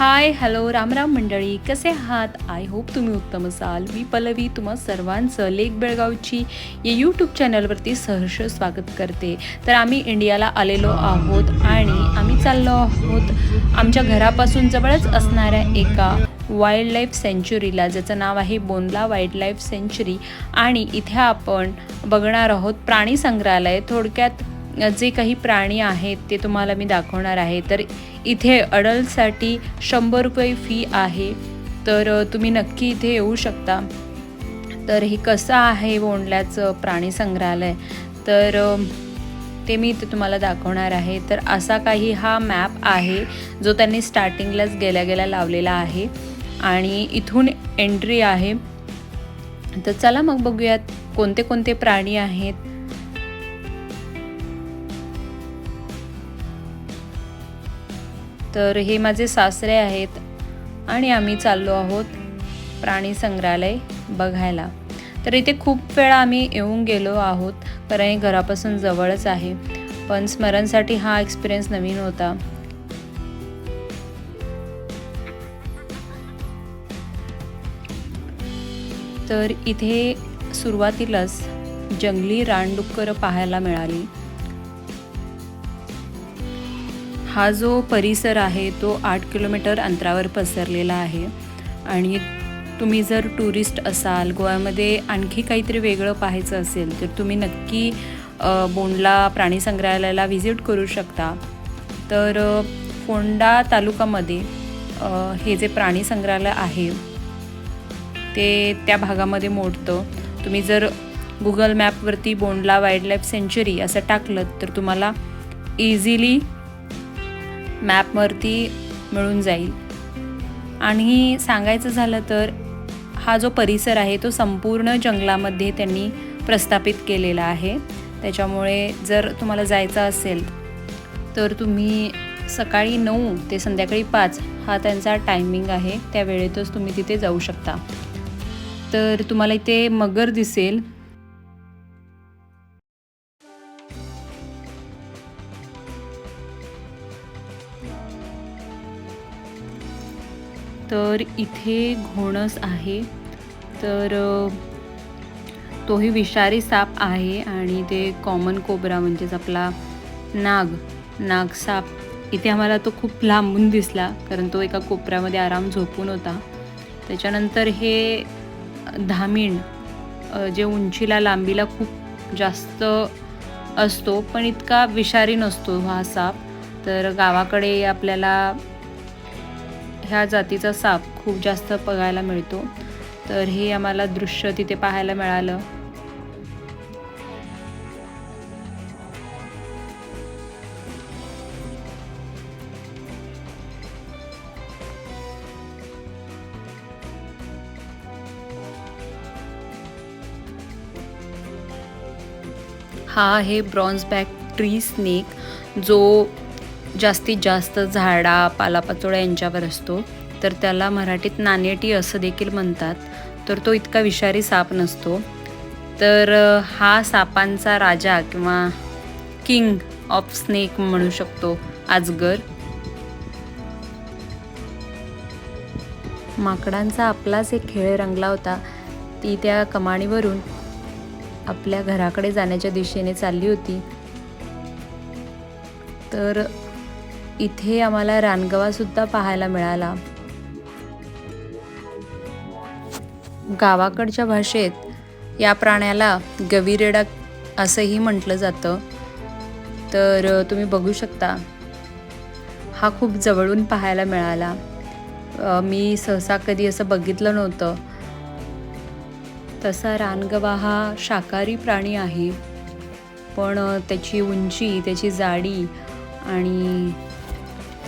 Hi hello रामराम मंडळी कसे आहात? आय होप तुम्ही उत्तम असाल. मी पल्लवी तुम्हा सर्वांचं लेक बेळगावची या यूट्यूब चॅनलवरती सहर्ष स्वागत करते. तर आम्ही इंडियाला आलेलो आहोत आणि आम्ही चाललो आहोत आमच्या घरापासून जवळच असणाऱ्या एका वाईल्ड लाईफ सँच्युरीला ज्याचं नाव आहे बोंदला वाईल्ड लाईफ सँच्युरी आणि इथे आपण बघणार आहोत प्राणी संग्रहालय. थोडक्यात जे काही प्राणी आहेत ते तुम्हाला मी दाखवणार आहे. तर इथे अडल्टसाठी शंभर रुपये फी आहे. तर तुम्ही नक्की इथे येऊ शकता. तर हे कसं आहे ओंडल्याचं प्राणी संग्रहालय? तर ते मी इथे तुम्हाला दाखवणार आहे. तर असा काही हा मॅप आहे जो त्यांनी स्टार्टिंगलाच गेल्या गेल्या लावलेला आहे. आणि इथून एंट्री आहे. तर चला मग बघूयात कोणते कोणते प्राणी आहेत. तर हे माझे सासरे आहेत आणि आम्ही चाललो आहोत प्राणी संग्रहालय बघायला. तर इथे खूप वेळा आम्ही येऊन गेलो आहोत कारण हे घरापासून जवळच आहे. पण स्मरणसाठी हा एक्सपिरियन्स नवीन होता. तर इथे सुरुवातीलाच जंगली रानडुक्कर पाहायला मिळाली. हा जो परिसर आहे तो आठ किलोमीटर अंतरावर पसरलेला आहे. आणि तुम्ही जर टुरिस्ट असाल गोव्यामध्ये आणखी काहीतरी वेगळं पाहायचं असेल तर तुम्ही नक्की बोंडला प्राणी संग्रहालयाला व्हिजिट करू शकता. तर फोंडा तालुकामध्ये हे जे प्राणी संग्रहालय आहे ते त्या भागामध्ये मोडतं. तुम्ही जर Google मॅपवरती Bondla wild life century असं टाकलं तर तुम्हाला इझिली मॅपवरती मिळून जाईल. आणि सांगायचं झालं तर हा जो परिसर आहे तो संपूर्ण जंगलामध्ये त्यांनी प्रस्थापित केलेला आहे. त्याच्यामुळे जर तुम्हाला जायचं असेल तर तुम्ही सकाळी नऊ ते संध्याकाळी पाच हा त्यांचा टायमिंग आहे. त्या वेळेतच तुम्ही तिथे जाऊ शकता. तर तुम्हाला इथे मगर दिसेल. तर इथे घोणस आहे. तर तोही विषारी साप आहे आणि ते कॉमन कोबरा म्हणजेच आपला नाग नाग साप. इथे आम्हाला तो खूप लांबून दिसला कारण तो एका कोपऱ्यामध्ये आराम झोपून होता. त्याच्यानंतर हे धामीण जे उंचीला लांबीला खूप जास्त असतो पण इतका विषारी नसतो हा साप. तर गावाकडे आपल्याला ह्या जातीचा साप खूप जास्त बघायला मिळतो. तर हे आम्हाला दृश्य तिथे पाहायला मिळालं. हा आहे ब्रॉन्झ बॅक ट्री स्नेक जो जास्तीत जास्त झाडा पालापाचोळ्या यांच्यावर असतो. तर त्याला मराठीत नाणेटी असं देखील म्हणतात. तर तो इतका विषारी साप नसतो. तर हा सापांचा राजा किंवा किंग ऑफ स्नेक म्हणू शकतो आजगर. माकडांचा आपलाच एक खेळ रंगला होता. ती त्या कमाणीवरून आपल्या घराकडे जाण्याच्या दिशेने चालली होती. तर इथे आम्हाला रानगवासुद्धा पाहायला मिळाला. गावाकडच्या भाषेत या प्राण्याला गविरेडा असंही म्हटलं जातं. तर तुम्ही बघू शकता. हा खूप जवळून पाहायला मिळाला. मी सहसा कधी असं बघितलं नव्हतं. तसा रानगवा हा शाकाहारी प्राणी आहे. पण त्याची उंची त्याची जाडी आणि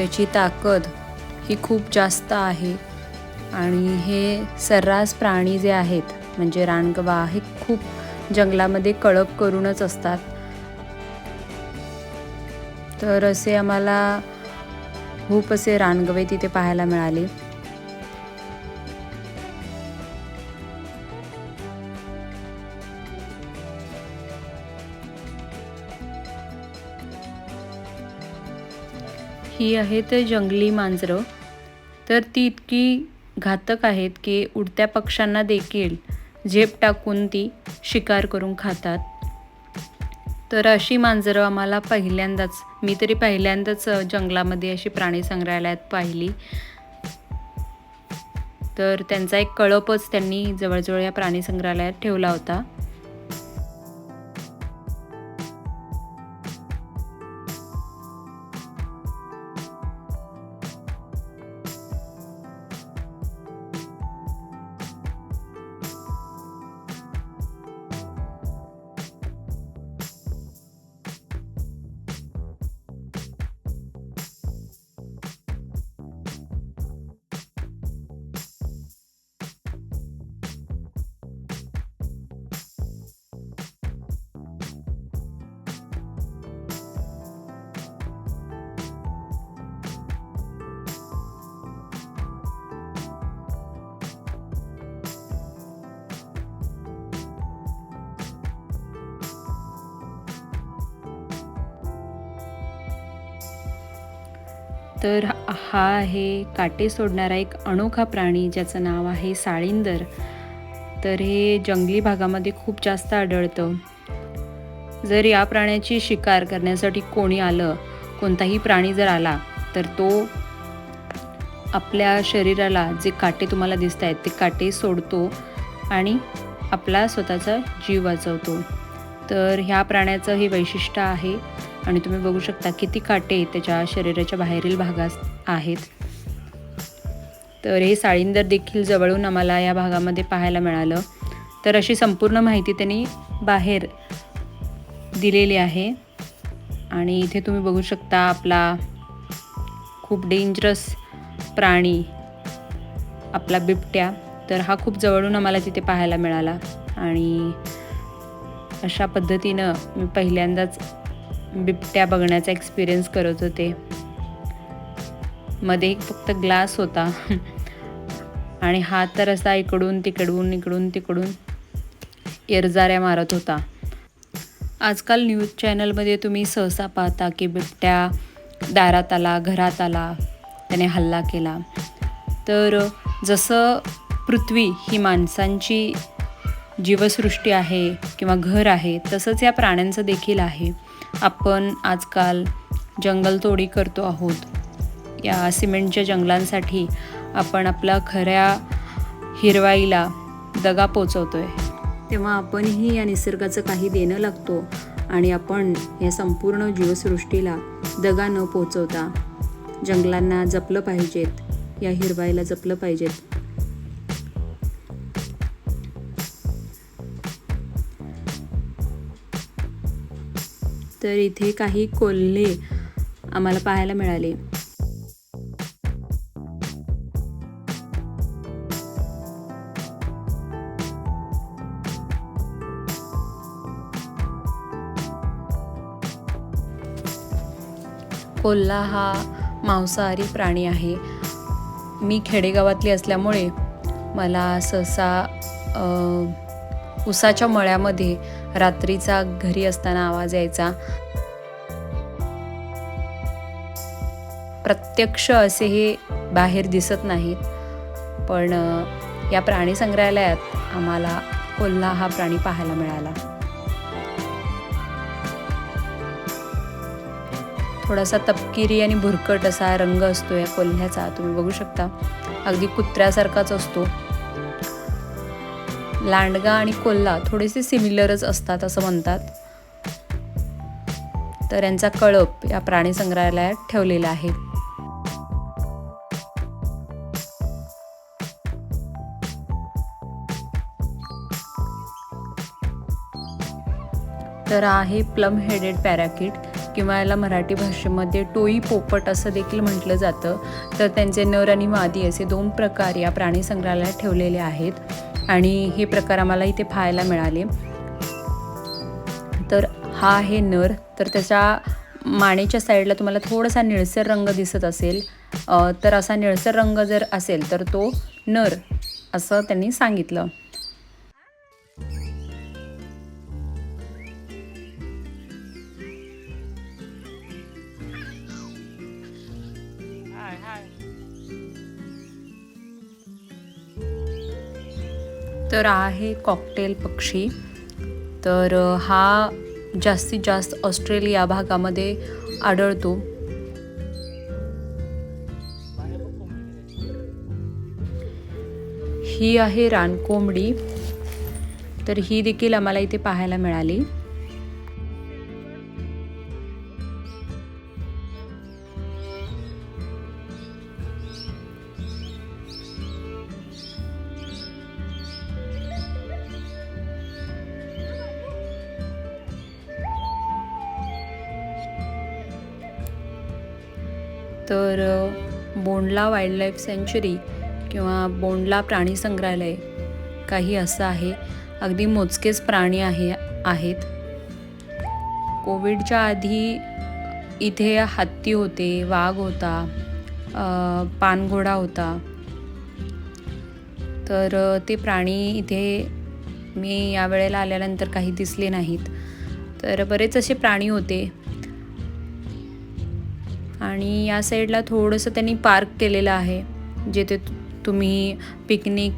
त्याची ताकद ही खूप जास्त आहे. आणि हे सर्रास प्राणी जे आहेत म्हणजे रानगवा हे खूप जंगलामध्ये कळप करूनच असतात. तर असे आम्हाला खूप असे रानगवे तिथे पाहायला मिळाले. ही आहेत जंगली मांजरं. तर ती इतकी घातक आहेत की उडत्या पक्ष्यांना देखील झेप टाकून ती शिकार करून खातात. तर अशी मांजरं आम्हाला पहिल्यांदाच मी तरी पहिल्यांदाच जंगलामध्ये अशी प्राणी संग्रहालयात पाहिली. तर त्यांचा एक कळपच त्यांनी जवळजवळ या प्राणी संग्रहालयात ठेवला होता. तर हा आहे काटे सोडणारा एक अनोखा प्राणी ज्याचं नाव आहे साळींदर. तर हे जंगली भागामध्ये खूप जास्त आढळतं. जर या प्राण्याची शिकार करण्यासाठी कोणी आलं कोणताही प्राणी जर आला तर तो आपल्या शरीराला जे काटे तुम्हाला दिसत आहेत ते काटे सोडतो आणि आपला स्वतःचा जीव वाचवतो. तर ह्या प्राण्याचं हे वैशिष्ट्य आहे आणि तुम्ही बघू शकता किती काटे त्याच्या शरीराच्या बाहेरील भागात आहेत. तर हे साळींदर देखील जवळून आम्हाला या भागामध्ये पाहायला मिळालं. तर अशी संपूर्ण माहिती त्यांनी बाहेर दिलेली आहे. आणि इथे तुम्ही बघू शकता आपला खूप डेंजरस प्राणी आपला बिबट्या. तर हा खूप जवळून आम्हाला तिथे पाहायला मिळाला. आणि अशा पद्धतीनं मी पहिल्यांदाच बिबट्या बघण्याचा एक्सपिरियन्स करत होते. मध्ये एक फक्त ग्लास होता. आणि हा तर असा इकडून तिकडून इकडून तिकडून इरजाऱ्या मारत होता. आजकाल न्यूज चॅनलमध्ये तुम्ही सहसा पाहता की बिबट्या दारात आला घरात आला त्याने हल्ला केला. तर जसं पृथ्वी ही माणसांची जीवसृष्टी आहे किंवा घर आहे तसंच या प्राण्यांचं देखील आहे. आपण आजकाल जंगलतोडी करतो आहोत. या सिमेंटच्या जंगलांसाठी आपण आपल्या खऱ्या हिरवाईला दगा पोचवतो आहे तेव्हा आपणही या निसर्गाचं काही देणं लागतो आणि आपण या संपूर्ण जीवसृष्टीला दगा न पोचवता जंगलांना जपलं पाहिजेत या हिरवाईला जपलं पाहिजेत. तर इथे काही कोल्हे आम्हाला पाहायला मिळाले. कोल्हा हा मांसाहारी प्राणी आहे. मी खेडेगावातली असल्यामुळे मला सहसा उसाच्या मळ्यामध्ये रात्रीचा घरी असताना आवाज यायचा. प्रत्यक्ष असे हे बाहेर दिसत नाहीत पण या प्राणी संग्रहालयात आम्हाला कोल्हा हा प्राणी पाहायला मिळाला. थोडासा तपकिरी आणि भुरकट असा रंग असतो या कोल्ह्याचा. तुम्ही बघू शकता. अगदी कुत्र्यासारखाच असतो. लांडगा आणि कोल्हा थोडेसे सिमिलरच असतात असं म्हणतात. तर यांचा कळप या प्राणी संग्रहालयात ठेवलेला आहे. तर आहे प्लम हेडेड पॅराकिट किंवा याला मराठी भाषेमध्ये टोई पोपट असं देखील म्हटलं जातं. तर त्यांचे नर आणि मादी असे दोन प्रकार या प्राणी संग्रहालयात ठेवलेले आहेत. आणि हे प्रकार आम्हाला इथे पाहायला मिळाले. तर हा आहे नर. तर त्याच्या मानेच्या साईडला तुम्हाला थोडासा निळसर रंग दिसत असेल. तर असा निळसर रंग जर असेल तर तो नर असं त्यांनी सांगितलं. तर आहे कॉकटेल पक्षी. तर हा जास्तीत जास्त ऑस्ट्रेलिया भागामध्ये आढळतो. ही आहे रानकोंबडी. तर ही देखील आम्हाला इथे पाहायला मिळाली. तर बोंडला वाईल्डलाईफ सँच्युरी किंवा बोंडला प्राणी संग्रहालय काही असं आहे. अगदी मोजकेच प्राणी आहे आहेत. कोविडच्या आधी इथे हत्ती होते वाघ होता पानघोडा होता. तर ते प्राणी इथे मी यावेळेला आल्यानंतर काही दिसले नाहीत. तर बरेच असे प्राणी होते. आणि या साईडला थोडंसं त्यांनी पार्क केलेलं आहे जिथे तु- तुम्ही पिकनिक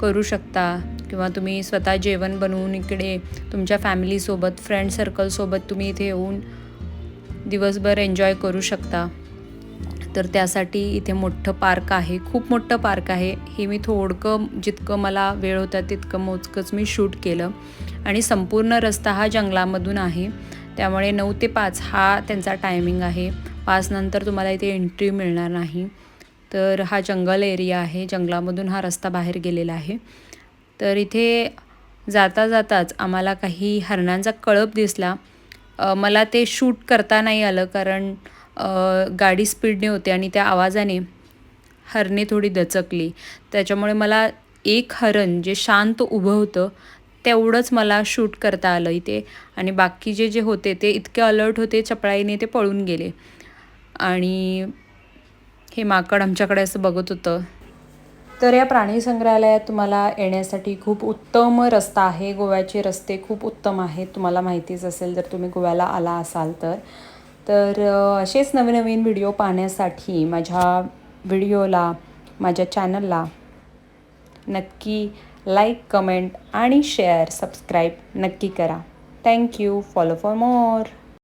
करू शकता किंवा तुम्ही स्वतः जेवण बनवून इकडे तुमच्या फॅमिलीसोबत फ्रेंड सर्कलसोबत तुम्ही इथे येऊन दिवसभर एन्जॉय करू शकता. तर त्यासाठी इथे मोठं पार्क आहे खूप मोठं पार्क आहे. हे मी थोडकं जितकं मला वेळ होता तितकं मोजकंच मी शूट केलं. आणि संपूर्ण रस्ता हा जंगलामधून आहे. त्यामुळे नऊ ते पाच हा त्यांचा टायमिंग आहे. पाच नंतर तुम्हाला इथे एंट्री मिळणार नाही. तर हा जंगल एरिया आहे. जंगलामधून हा रस्ता बाहेर गेलेला आहे. तर इथे जाता जाताच आम्हाला काही हरणांचा कळप दिसला. मला ते शूट करता नाही आलं कारण गाडी स्पीडने होते आणि त्या आवाजाने हरणे थोडी दचकली. त्याच्यामुळे मला एक हरण जे शांत उभं होतं तेवढंच मला शूट करता आलं इथे. आणि बाकी जे जे होते ते इतके अलर्ट होते चपळाईने ते पळून गेले. आणि हे माकड आमच्याकडे असं बघत होतं. तर या प्राणी संग्रहालयात तुम्हाला येण्यासाठी खूप उत्तम रस्ता आहे. गोव्याचे रस्ते खूप उत्तम आहेत. तुम्हाला माहितीच असेल जर तुम्ही गोव्याला आला असाल तर. तर असेच नवीन नवीन व्हिडिओ पाहण्यासाठी माझ्या व्हिडिओला माझ्या चॅनलला नक्की लाईक कमेंट आणि शेअर सबस्क्राईब नक्की करा. Thank you follow for more.